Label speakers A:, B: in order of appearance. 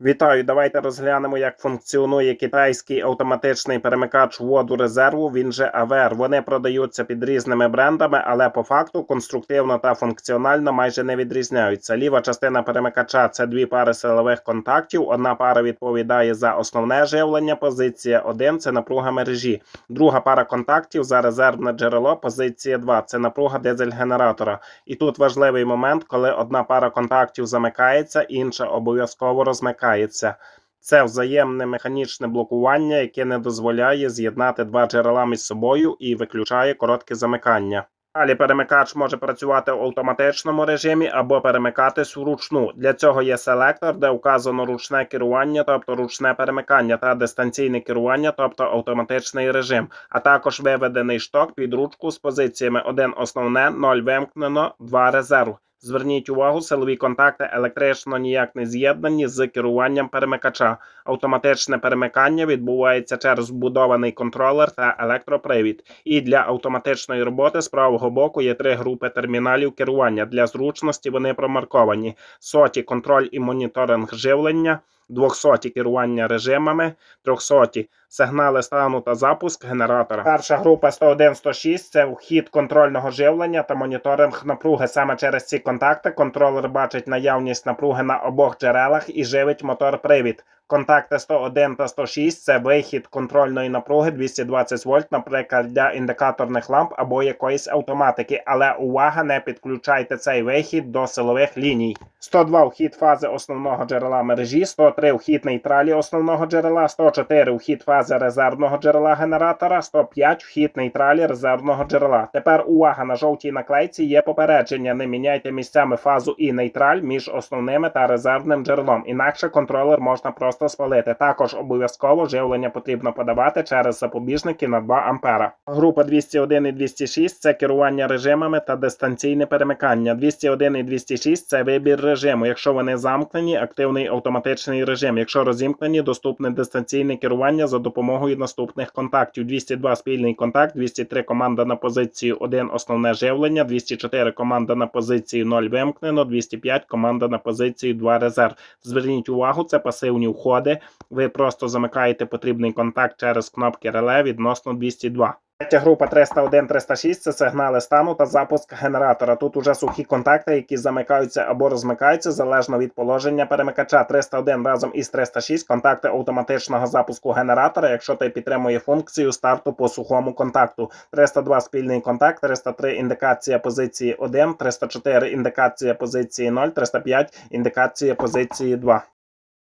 A: Вітаю, давайте розглянемо, як функціонує китайський автоматичний перемикач воду резерву. Він же АВР. Вони продаються під різними брендами, але по факту конструктивно та функціонально майже не відрізняються. Ліва частина перемикача це дві пари силових контактів. Одна пара відповідає за основне живлення. Позиція 1 – це напруга мережі. Друга пара контактів за резервне джерело. Позиція 2 – це напруга дизель-генератора. І тут важливий момент, коли одна пара контактів замикається, інша обов'язково розмикається. Це взаємне механічне блокування, яке не дозволяє з'єднати два джерела між собою і виключає коротке замикання. Далі перемикач може працювати в автоматичному режимі або перемикатись вручну. Для цього є селектор, де вказано ручне керування, тобто ручне перемикання, та дистанційне керування, тобто автоматичний режим, а також виведений шток під ручку з позиціями 1 основне, 0 вимкнено, 2 резерв. Зверніть увагу, силові контакти електрично ніяк не з'єднані з керуванням перемикача. Автоматичне перемикання відбувається через вбудований контролер та електропривід. І для автоматичної роботи з правого боку є три групи терміналів керування. Для зручності вони промарковані: соті контроль і моніторинг живлення. 200 керування режимами, 300 сигнали стану та запуск генератора. Перша група 101-106 це вхід контрольного живлення та моніторинг напруги. Саме через ці контакти контролер бачить наявність напруги на обох джерелах і живить мотор-привід. Контакти 101 та 106 це вихід контрольної напруги 220 вольт, наприклад, для індикаторних ламп або якоїсь автоматики. Але увага, не підключайте цей вихід до силових ліній. 102 вхід фази основного джерела мережі, 103 вхід нейтралі основного джерела, 104 вхід фази резервного джерела генератора, 105 вхід нейтралі резервного джерела. Тепер увага на жовтій наклейці є попередження. Не міняйте місцями фазу і нейтраль між основними та резервним джерелом. Інакше контролер можна просто спалити. Також обов'язково живлення потрібно подавати через запобіжники на 2 ампера. Група 201 і 206 це керування режимами та дистанційне перемикання. 201 і 206 це вибір режиму. Якщо вони замкнені, активний автоматичний режим. Якщо розімкнені, доступне дистанційне керування за допомогою наступних контактів. 202 спільний контакт, 203 команда на позицію 1 основне живлення, 204 команда на позицію 0 вимкнено, 205 команда на позицію 2 резерв. Зверніть увагу, це пасивні входи. Ви просто замикаєте потрібний контакт через кнопки реле відносно 202. Третя група 301-306 це сигнали стану та запуск генератора. Тут уже сухі контакти, які замикаються або розмикаються залежно від положення перемикача. 301 разом із 306 контакти автоматичного запуску генератора, якщо той підтримує функцію старту по сухому контакту. 302 спільний контакт, 303 індикація позиції 1, 304 індикація позиції 0, 305 індикація позиції 2.